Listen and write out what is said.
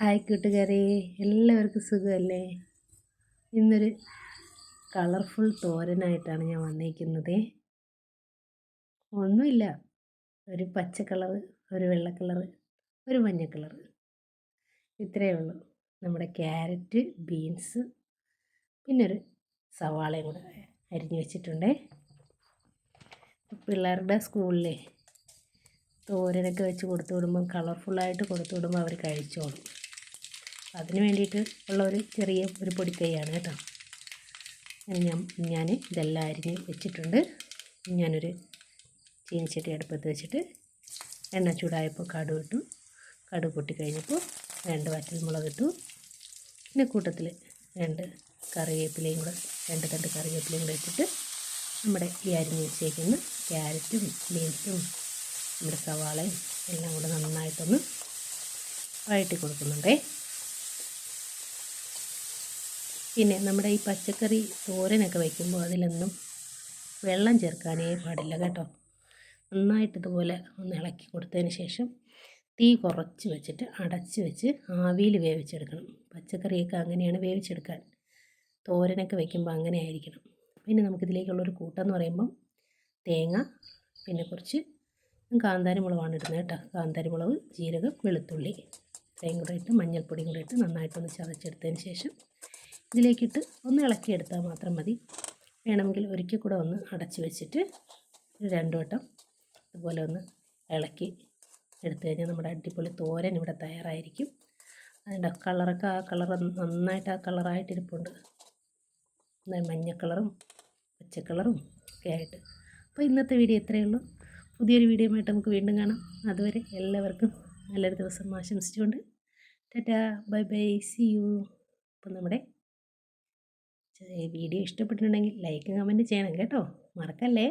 Hi കൂട്ടുകാരെ എല്ലാവർക്കും സുഖമല്ലേ? ഇന്നൊരു കളർഫുൾ തോരനായിട്ടാണ് ഞാൻ വന്നിരിക്കുന്നത് ഒന്നുമില്ല ഒരു പച്ച കളർ ഒരു വെള്ള കളർ ഒരു മഞ്ഞ കളർ ഇത്രയേ ഉള്ളൂ. നമ്മുടെ ക്യാരറ്റ് ബീൻസ് പിന്നെ ഒരു സവാളയും കൂടെ അരിഞ്ഞു വെച്ചിട്ടുണ്ട്. പിള്ളേരുടെ സ്കൂളിലെ തോരനൊക്കെ വെച്ച് കൊടുത്തു വിടുമ്പം കളർഫുള്ളായിട്ട് കൊടുത്തു വിടുമ്പോൾ അവർ കഴിച്ചോളും. അതിന് വേണ്ടിയിട്ട് ഉള്ള ഒരു ചെറിയ ഒരു പൊടിക്കൈയാണ് കേട്ടോ. ഞാൻ ഞാൻ ഇതെല്ലാം അരിഞ്ഞ് വെച്ചിട്ടുണ്ട്. ഞാനൊരു ചീനിച്ചട്ടി അടുപ്പത്ത് വെച്ചിട്ട് എണ്ണ ചൂടായപ്പോൾ കടു ഇട്ടു. കടു പൊട്ടി കഴിഞ്ഞപ്പോൾ രണ്ട് വറ്റൽമുളക് ഇട്ടു. പിന്നെ കൂട്ടത്തിൽ രണ്ട് കറിവേപ്പിലയും കൂടെ രണ്ട് തണ്ട് കറിവേപ്പിലയും കൂടെ ഇട്ടിട്ട് നമ്മുടെ ഈ അരിഞ്ഞ് വെച്ചേക്കുന്ന ക്യാരറ്റും ബീൻസും നമ്മുടെ സവാളയും എല്ലാം കൂടെ നന്നായിട്ടൊന്ന് വഴറ്റി കൊടുക്കുന്നുണ്ടേ. പിന്നെ നമ്മുടെ ഈ പച്ചക്കറി തോരനൊക്കെ വയ്ക്കുമ്പോൾ അതിലൊന്നും വെള്ളം ചേർക്കാനേ പാടില്ല കേട്ടോ. നന്നായിട്ട് ഇതുപോലെ ഒന്ന് ഇളക്കി കൊടുത്തതിന് ശേഷം തീ കുറച്ച് വെച്ചിട്ട് അടച്ച് വെച്ച് ആവിയിൽ വേവിച്ചെടുക്കണം. പച്ചക്കറിയൊക്കെ അങ്ങനെയാണ് വേവിച്ചെടുക്കാൻ. തോരനൊക്കെ വയ്ക്കുമ്പോൾ അങ്ങനെ ആയിരിക്കണം. പിന്നെ നമുക്കിതിലേക്കുള്ളൊരു കൂട്ടമെന്ന് പറയുമ്പം തേങ്ങ പിന്നെ കുറച്ച് കാന്താരി മുളകാണ് ഇടുന്നത് കേട്ടോ. കാന്താരി മുളക് ജീരകം വെളുത്തുള്ളി. ഇത്രയും കൂടെ ഇട്ട് മഞ്ഞൾപ്പൊടിയും കൂടെ ഇട്ട് നന്നായിട്ടൊന്ന് ചതച്ചെടുത്തതിന് ശേഷം ഇതിലേക്കിട്ട് ഒന്ന് ഇളക്കിയെടുത്താൽ മാത്രം മതി. വേണമെങ്കിൽ ഒരിക്കൽ കൂടെ ഒന്ന് അടച്ച് വെച്ചിട്ട് ഒരു രണ്ട് വട്ടം ഇതുപോലെ ഒന്ന് ഇളക്കി എടുത്തു കഴിഞ്ഞാൽ നമ്മുടെ അടിപൊളി തോരൻ ഇവിടെ തയ്യാറായിരിക്കും. അതിന്റെ കളറൊക്കെ ആ കളർ നന്നായിട്ട് ആ കളറായിട്ടിരിപ്പുണ്ട് മഞ്ഞ കളറും പച്ച കളറും ഒക്കെ ആയിട്ട്. അപ്പോൾ ഇന്നത്തെ വീഡിയോ ഇത്രയേ ഉള്ളൂ. പുതിയൊരു വീഡിയോ ആയിട്ട് നമുക്ക് വീണ്ടും കാണാം. അതുവരെ എല്ലാവർക്കും നല്ലൊരു ദിവസം ആശംസിച്ചുകൊണ്ട്. Tata. Bye bye. See you അപ്പം നമ്മുടെ വീഡിയോ ഇഷ്ടപ്പെട്ടിട്ടുണ്ടെങ്കിൽ ലൈക്ക് കമന്റ് ചെയ്യണം കേട്ടോ. മറക്കല്ലേ?